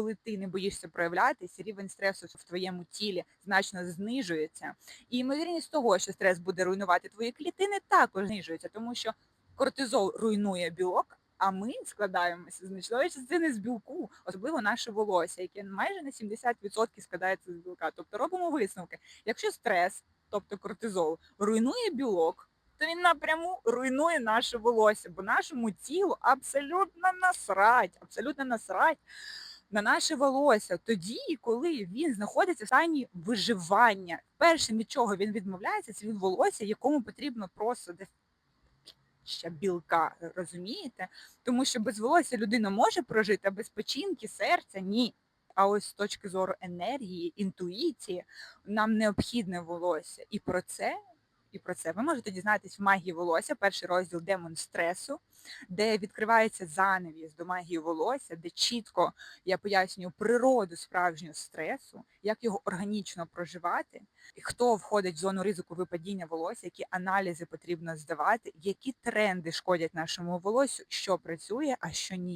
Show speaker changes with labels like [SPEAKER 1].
[SPEAKER 1] коли ти не боїшся проявлятися, рівень стресу в твоєму тілі значно знижується. І ймовірність того, що стрес буде руйнувати твої клітини, також знижується, тому що кортизол руйнує білок. А ми складаємося з значної частини з білку, особливо наше волосся, яке майже на 70% складається з білка. Тобто робимо висновки. Якщо стрес, тобто кортизол, руйнує білок, то він напряму руйнує наше волосся, бо нашому тілу абсолютно насрать, абсолютно насрать на наше волосся тоді, коли він знаходиться в стані виживання. Першим від чого він відмовляється, це від волосся, якому потрібно просто ще білка, розумієте? Тому що без волосся людина може прожити, а без печінки, серця ні. А ось з точки зору енергії, інтуїції, нам необхідне волосся. І про це, і про це ви можете дізнатись в магії волосся, перший розділ демон стресу, де відкривається занавіс до магії волосся, де чітко я пояснюю природу справжнього стресу, як його органічно проживати, хто входить в зону ризику випадіння волосся, які аналізи потрібно здавати, які тренди шкодять нашому волоссю, що працює, а що ні.